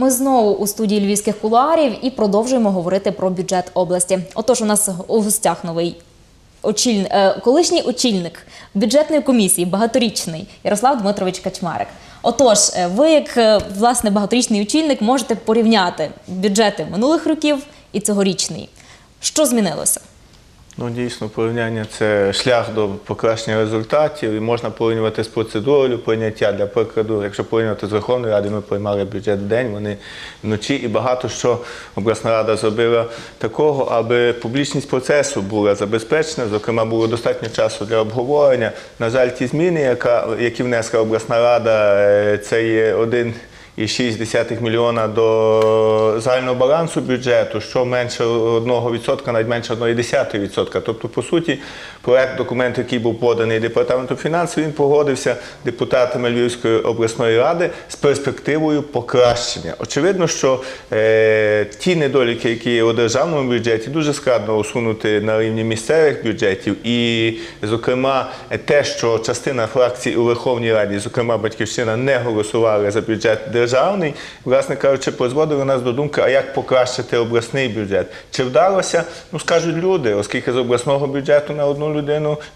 Ми знову у студії львівських кулуарів і продовжуємо говорити про бюджет області. Отож, у нас у гостях новий очіль... е, колишній очільник бюджетної комісії, багаторічний Ярослав Дмитрович Качмарик. Отож, е, ви, як е, власне багаторічний очільник, можете порівняти бюджети минулих років і цьогорічний. Що змінилося? Ну, дійсно, порівняння це шлях до покращення результатів і можна порівнювати з процедурою прийняття. Для прикладу, якщо порівнювати з Верховною Радою, ми приймали бюджет в день, вони вночі, і багато що обласна рада зробила такого, аби публічність процесу була забезпечена. Зокрема, було достатньо часу для обговорення. На жаль, ті зміни, які внесла обласна рада, е, це є один. І 6 мільйона до загального балансу бюджету, що менше 1%, навіть менше 1,1%. Тобто, по суті, проект документу, який був поданий департаментом фінансів, він погодився депутатами Львівської обласної ради з перспективою покращення. Очевидно, що е, ті недоліки, які є у державному бюджеті, дуже складно усунути на рівні місцевих бюджетів. І, зокрема, те, що частина фракцій у Верховній Раді, зокрема Батьківщина, не голосували за бюджет державний, власне кажучи, призводили нас до думки, а як покращити обласний бюджет. Чи вдалося? Ну скажуть люди, оскільки з обласного бюджету на одну людину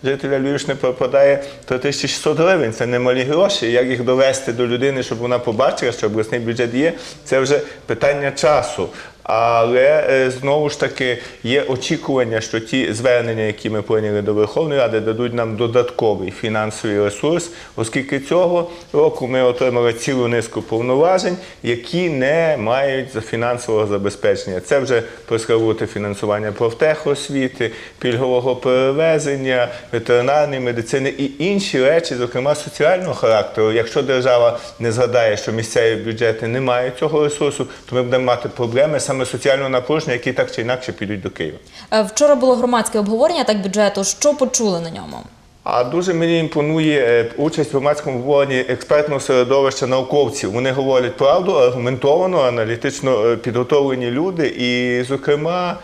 жителя Львівщини пропадає 3600 гривень. Це немалі гроші. Як їх довести до людини, щоб вона побачила, що обласний бюджет є, це вже питання часу. Але е, знову ж таки є очікування, що ті звернення, які ми прийняли до Верховної Ради, дадуть нам додатковий фінансовий ресурс, оскільки цього року ми отримали цілу низку повноважень, які не мають фінансового забезпечення. Це вже проскравути фінансування профтехосвіти, пільгового перевезення, ветеринарної медицини і інші речі, зокрема соціального характеру. Якщо держава не згадає, що місцеві бюджети не мають цього ресурсу, то ми будемо мати проблеми саме соціального напруження, які так чи інакше підуть до Києва. Е, Вчора було громадське обговорення так бюджету. Що почули на ньому? А дуже мені імпонує е, участь в громадському обговоренні експертного середовища науковців. Вони говорять правду, аргументовано, аналітично е, підготовлені люди. І, зокрема,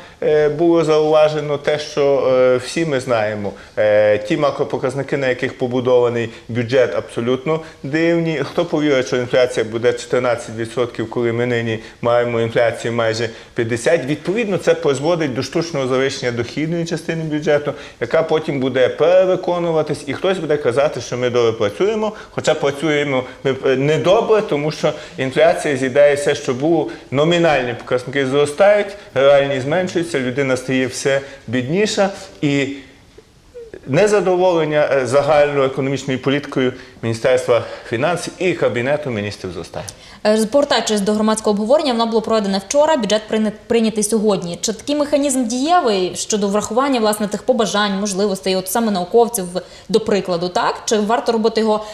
було зауважено те, що е, всі ми знаємо. Е, Ті макропоказники, на яких побудований бюджет, абсолютно дивні. Хто повірить, що інфляція буде 14%, коли ми нині маємо інфляцію майже 50%? Відповідно, це призводить до штучного завищення дохідної частини бюджету, яка потім буде перевиконуватись, і хтось буде казати, що ми добре працюємо, хоча працюємо ми е, недобре, тому що інфляція з'їдає все, що було. Номінальні показники зростають, реальні зменшуються, людина стає все бідніша і. Незадоволення е, загальною економічною політикою Міністерства фінансів і Кабінету міністрів зростає. Е, Повертаючись до громадського обговорення, воно було проведене вчора. Бюджет прийнятий сьогодні. Чи такий механізм дієвий щодо врахування власне тих побажань, можливостей, от саме науковців, до прикладу, так чи варто робити його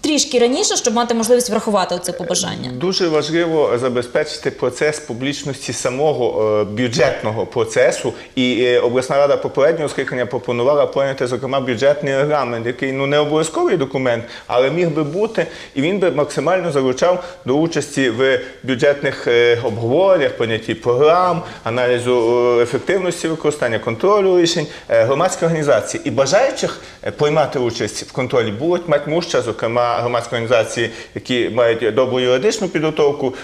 трішки раніше, щоб мати можливість врахувати оце побажання? Дуже важливо забезпечити процес публічності самого е, бюджетного процесу. І е, обласна рада попереднього скликання пропонувала прийняти, зокрема, бюджетний регламент, який ну не обов'язковий документ, але міг би бути, і він би максимально залучав до участі в бюджетних е, обговореннях, прийнятті програм, аналізу е, ефективності використання контролю рішень е, громадських організацій. І бажаючих приймати участь в контролі будуть мати муща, зокрема громадські організації, які мають добру юридичну підготовку,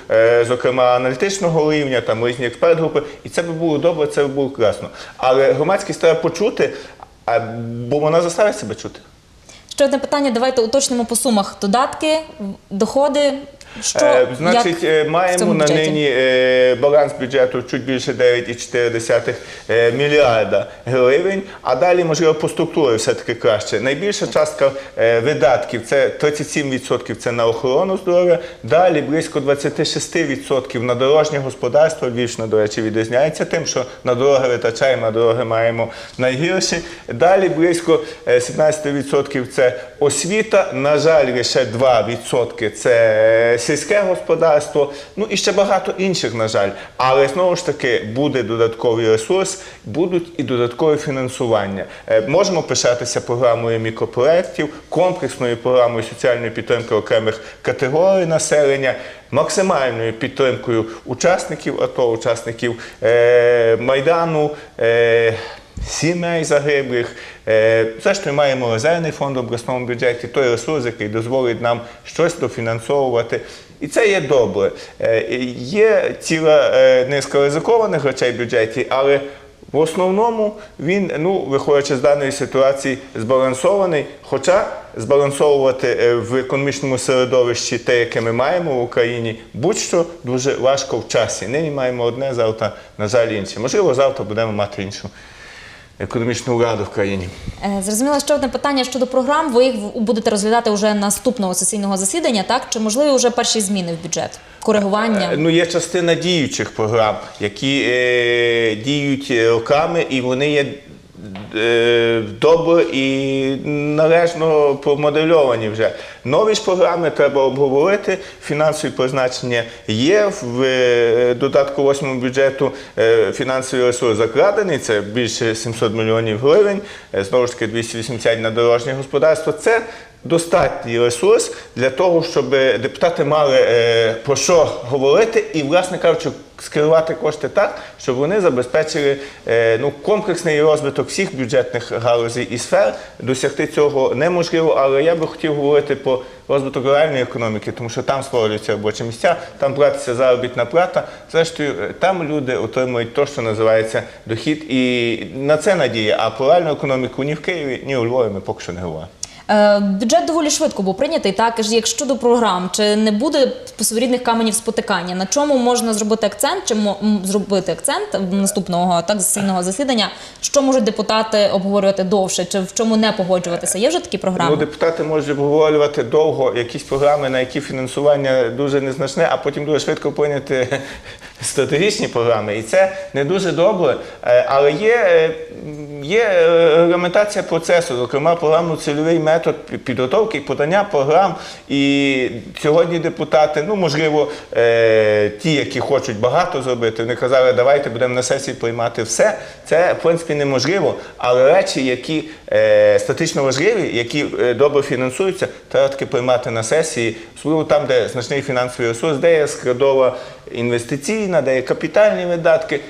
зокрема аналітичного рівня, там різні експерт-групи. І це би було добре, це би було красно. Але громадськість треба почути, бо вона заставить себе чути. Ще одне питання. Давайте уточнимо по сумах додатки, доходи. Що Е, як значить, е, маємо на нині е, баланс бюджету чуть більше 9,4 е, мільярда гривень, а далі, можливо, по структурі все-таки краще. Найбільша частка видатків це 37% це на охорону здоров'я, далі близько 26% на дорожнє господарство. Львівщина, до речі, відрізняється тим, що на дороги витрачаємо, на дороги маємо найгірші. Далі близько е, 17% це освіта, на жаль, лише 2% це сільське господарство, ну і ще багато інших, на жаль. Але знову ж таки буде додатковий ресурс, будуть і додаткове фінансування. Е, Можемо пишатися програмою мікропроєктів, комплексною програмою соціальної підтримки окремих категорій населення. Максимальною підтримкою учасників АТО, учасників е, Майдану, е, сімей загиблих. Е, Зрештою, маємо резервний фонд в обласному бюджеті, той ресурс, який дозволить нам щось дофінансовувати. І це є добре. Е, Є ціла е, низка ризикованих речей в бюджеті, але в основному він, ну, виходячи з даної ситуації, збалансований. Хоча збалансовувати в економічному середовищі те, яке ми маємо в Україні, будь-що дуже важко в часі. Нині маємо одне, завтра, на жаль, інше. Можливо, завтра будемо мати іншу економічну ладу в країні. Е, Зрозуміло, ще одне питання щодо програм. Ви їх будете розглядати вже наступного сесійного засідання, так? Чи можливі вже перші зміни в бюджет? Коригування? Ну, є частина діючих програм, які е, діють е, роками, і вони є е, добре і належно промодельовані вже. Нові ж програми треба обговорити. Фінансові призначення є в е, додатку 8 бюджету. е, Фінансовий ресурс закладений. Це більше 700 мільйонів гривень. е, Знову ж таки, 280 на дорожнє господарство. Це достатній ресурс для того, щоб депутати мали е, про що говорити і, власне кажучи, скерувати кошти так, щоб вони забезпечили е, ну, комплексний розвиток всіх бюджетних галузей і сфер. Досягти цього неможливо, але я би хотів говорити про розвиток реальної економіки, тому що там створюються робочі місця, там платиться заробітна плата. Зрештою, е, там люди отримують те, що називається дохід, і на це надія. А про реальну економіку ні в Києві, ні у Львові ми поки що не говоримо. Е, Бюджет доволі швидко був прийнятий. Так ж як щодо програм, чи не буде своєрідних каменів спотикання? На чому можна зробити акцент? Чи зробити акцент наступного так засідного засідання? Що можуть депутати обговорювати довше? Чи в чому не погоджуватися? Є вже такі програми? Ну, депутати можуть обговорювати довго якісь програми, на які фінансування дуже незначне, а потім дуже швидко прийняти стратегічні програми. І це не дуже добре. Е, Але є, е, є е, регламентація процесу, зокрема, програмно-цільовий метод підготовки і подання програм. І сьогодні депутати, ну можливо, ті, які хочуть багато зробити, вони казали, давайте будемо на сесії приймати все. Це в принципі неможливо. Але речі, які статично важливі, які добре фінансуються, треба таки приймати на сесії, особливо там, де значний фінансовий ресурс, де є складова інвестиційна, де є капітальні видатки.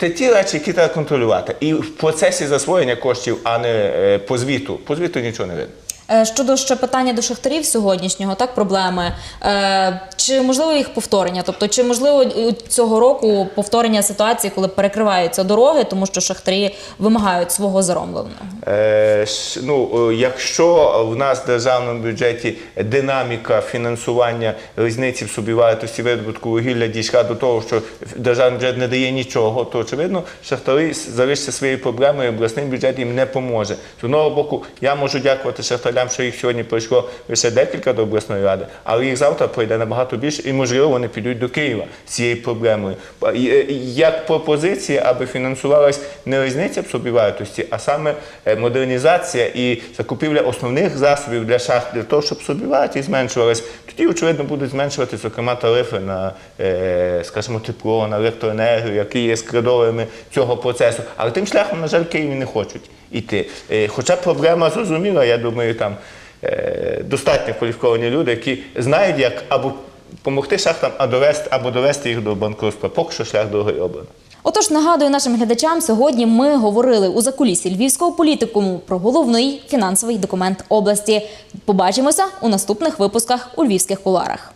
Це ті речі, які треба контролювати. І в процесі засвоєння коштів, а не е, по звіту. По звіту нічого не видно. Е, Щодо ще питання до шахтарів сьогоднішнього, так проблеми. Е, Чи можливо їх повторення? Тобто, чи можливо е, цього року повторення ситуації, коли перекриваються дороги, тому що шахтарі вимагають свого заромленого? Е, ну, якщо в нас в державному бюджеті динаміка фінансування різниці в собівартості видобутку вугілля дійшла до того, що державний бюджет не дає нічого, то очевидно, шахтарі залишаться своєю проблемою, обласний бюджет їм не поможе. З одного боку, я можу дякувати шахтарям, що їх сьогодні прийшло лише декілька до обласної ради, але їх завтра прийде набагато більше, і можливо вони підуть до Києва з цією проблемою. Е, Як пропозиція, аби фінансувалась не різниця в собівартості, а саме е, модернізація і закупівля основних засобів для шахт для того, щоб собівартість зменшувалась, тоді, очевидно, будуть зменшувати, зокрема, тарифи на, е, скажімо, тепло, на електроенергію, які є складовими цього процесу. Але тим шляхом, на жаль, Києві не хочуть іти. Хоча проблема зрозуміла, я думаю, там е, достатньо кваліфіковані люди, які знають, як або допомогти шахтам, а довести, або довести їх до банкрутства. Поки що шлях довгий обраний. Отож, нагадую нашим глядачам, сьогодні ми говорили у закулісі львівського політикуму про головний фінансовий документ області. Побачимося у наступних випусках у львівських куларах.